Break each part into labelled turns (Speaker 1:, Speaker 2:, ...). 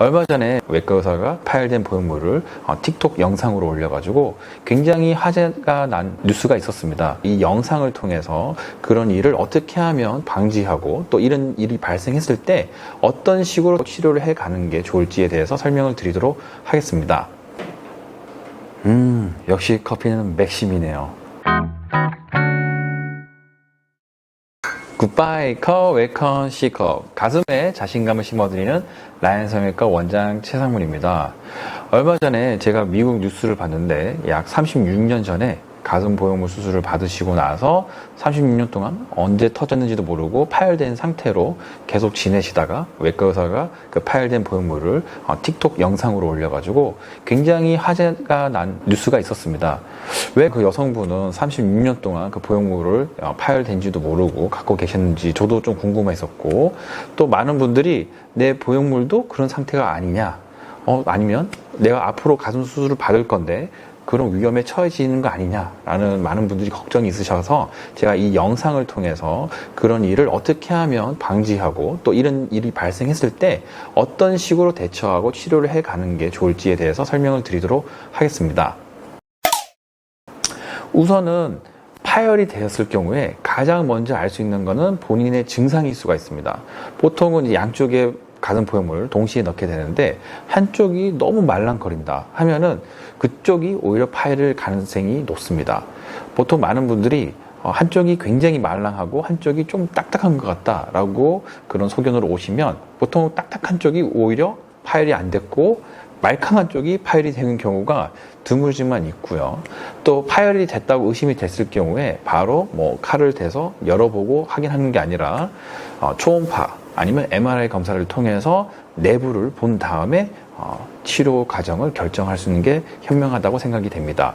Speaker 1: 얼마 전에 외과 의사가 파열된 보형물을 어, 틱톡 영상으로 올려가지고 굉장히 화제가 난 뉴스가 있었습니다. 이 영상을 통해서 그런 일을 어떻게 하면 방지하고 또 이런 일이 발생했을 때 어떤 식으로 치료를 해 가는 게 좋을지에 대해서 설명을 드리도록 하겠습니다. 음, 역시 커피는 맥심이네요. 굿바이 컵 웰컴 C컵 가슴에 자신감을 심어드리는 라이언 성형외과 원장 최상문입니다. 얼마 전에 제가 미국 뉴스를 봤는데 약 36년 전에 가슴 보형물 수술을 받으시고 나서 36년 동안 언제 터졌는지도 모르고 파열된 상태로 계속 지내시다가 외과 의사가 그 파열된 보형물을 어, 틱톡 영상으로 올려가지고 굉장히 화제가 난 뉴스가 있었습니다. 왜 그 여성분은 36년 동안 그 보형물을 어, 파열된지도 모르고 갖고 계셨는지 저도 좀 궁금했었고 또 많은 분들이 내 보형물도 그런 상태가 아니냐 어, 아니면 내가 앞으로 가슴 수술을 받을 건데 그런 위험에 처해지는 거 아니냐라는 많은 분들이 걱정이 있으셔서 제가 이 영상을 통해서 그런 일을 어떻게 하면 방지하고 또 이런 일이 발생했을 때 어떤 식으로 대처하고 치료를 해 가는 게 좋을지에 대해서 설명을 드리도록 하겠습니다. 우선은 파열이 되었을 경우에 가장 먼저 알 수 있는 것은 본인의 증상일 수가 있습니다. 보통은 양쪽에 가슴 보형물을 동시에 넣게 되는데 한쪽이 너무 말랑거린다 하면은 그쪽이 오히려 파열일 가능성이 높습니다. 보통 많은 분들이 어, 한쪽이 굉장히 말랑하고 한쪽이 좀 딱딱한 것 같다라고 그런 소견으로 오시면 보통 딱딱한 쪽이 오히려 파열이 안 됐고 말캉한 쪽이 파열이 되는 경우가 드물지만 있고요. 또 파열이 됐다고 의심이 됐을 경우에 바로 뭐 칼을 대서 열어보고 확인하는 게 아니라 어, 초음파 아니면 MRI 검사를 통해서 내부를 본 다음에 어, 치료 과정을 결정할 수 있는 게 현명하다고 생각이 됩니다.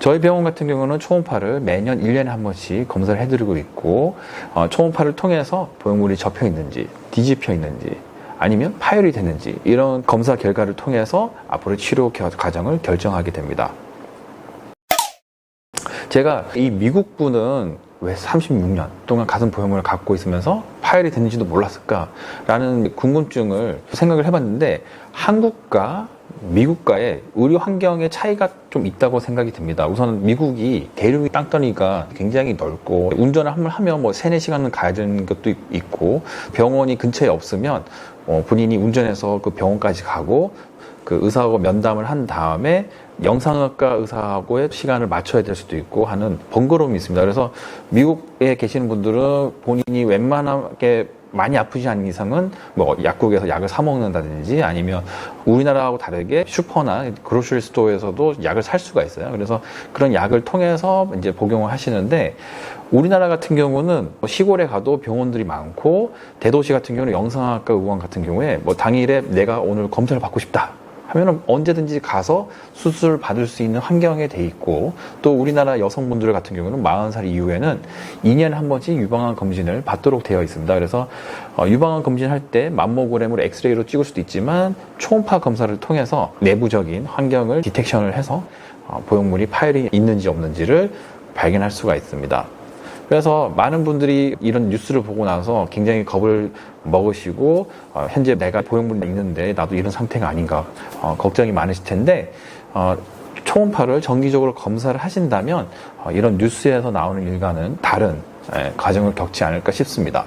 Speaker 1: 저희 병원 같은 경우는 초음파를 매년 1년에 한 번씩 검사를 해드리고 있고 어, 초음파를 통해서 보형물이 접혀 있는지 뒤집혀 있는지 아니면 파열이 됐는지 이런 검사 결과를 통해서 앞으로 치료 겨- 과정을 결정하게 됩니다. 제가 이 미국 분은 왜 36년 동안 가슴 보형물을 갖고 있으면서 파열이 됐는지도 몰랐을까라는 궁금증을 생각을 해봤는데 한국과 미국과의 의료 환경의 차이가 좀 있다고 생각이 듭니다. 우선 미국이 대륙이 땅덩이가 굉장히 넓고 운전을 하면 뭐 3, 4시간은 가야 되는 것도 있고 병원이 근처에 없으면 어, 본인이 운전해서 그 병원까지 가고 그 의사하고 면담을 한 다음에 영상학과 의사하고의 시간을 맞춰야 될 수도 있고 하는 번거로움이 있습니다. 그래서 미국에 계시는 분들은 본인이 웬만하게 많이 아프지 않은 이상은 뭐 약국에서 약을 사 먹는다든지 아니면 우리나라하고 다르게 슈퍼나 그로셔리 스토어에서도 약을 살 수가 있어요. 그래서 그런 약을 통해서 이제 복용을 하시는데 우리나라 같은 경우는 뭐 시골에 가도 병원들이 많고 대도시 같은 경우는 영상학과 의원 같은 경우에 뭐 당일에 내가 오늘 검사를 받고 싶다. 하면은 언제든지 가서 수술 받을 수 있는 환경에 돼 있고 또 우리나라 여성분들 같은 경우는 40살 이후에는 2년에 한 번씩 유방암 검진을 받도록 되어 있습니다. 그래서 어, 유방암 검진할 때 맘모그램으로 엑스레이로 찍을 수도 있지만 초음파 검사를 통해서 내부적인 환경을 디텍션을 해서 어, 보형물이 파열이 있는지 없는지를 발견할 수가 있습니다. 그래서 많은 분들이 이런 뉴스를 보고 나서 굉장히 겁을 먹으시고 어, 현재 내가 보형물이 있는데 나도 이런 상태가 아닌가 어, 걱정이 많으실 텐데 어, 초음파를 정기적으로 검사를 하신다면 어, 이런 뉴스에서 나오는 일과는 다른 예, 과정을 겪지 않을까 싶습니다.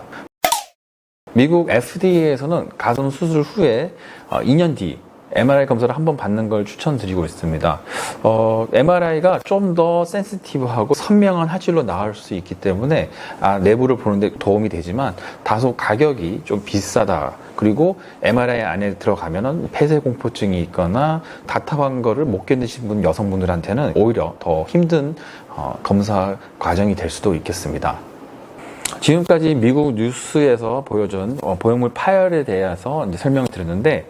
Speaker 1: 미국 FDA에서는 가슴 수술 후에 어, 2년 뒤 MRI 검사를 한번 받는 걸 추천드리고 있습니다. 어, MRI가 좀 더 센시티브하고 선명한 화질로 나올 수 있기 때문에 아, 내부를 보는데 도움이 되지만 다소 가격이 좀 비싸다. 그리고 MRI 안에 들어가면은 폐쇄 공포증이 있거나 답답한 거를 못 견디신 분 여성분들한테는 오히려 더 힘든 어, 검사 과정이 될 수도 있겠습니다. 지금까지 미국 뉴스에서 보여준 어, 보형물 파열에 대해서 설명을 드렸는데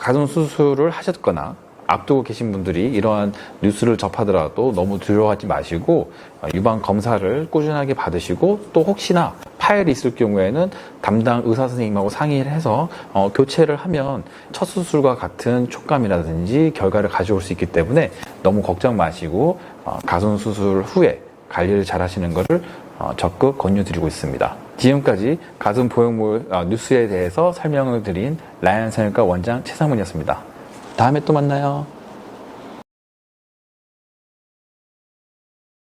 Speaker 1: 가슴 수술을 하셨거나 앞두고 계신 분들이 이러한 뉴스를 접하더라도 너무 두려워하지 마시고 어, 유방 검사를 꾸준하게 받으시고 또 혹시나 파열이 있을 경우에는 담당 의사 선생님하고 상의를 해서 어, 교체를 하면 첫 수술과 같은 촉감이라든지 결과를 가져올 수 있기 때문에 너무 걱정 마시고 어, 가슴 수술 후에 관리를 잘 하시는 것을 어, 적극 권유드리고 있습니다. 지금까지 가슴 보형물 아, 뉴스에 대해서 설명을 드린 라이언 성형외과 원장 최상문이었습니다. 다음에 또 만나요.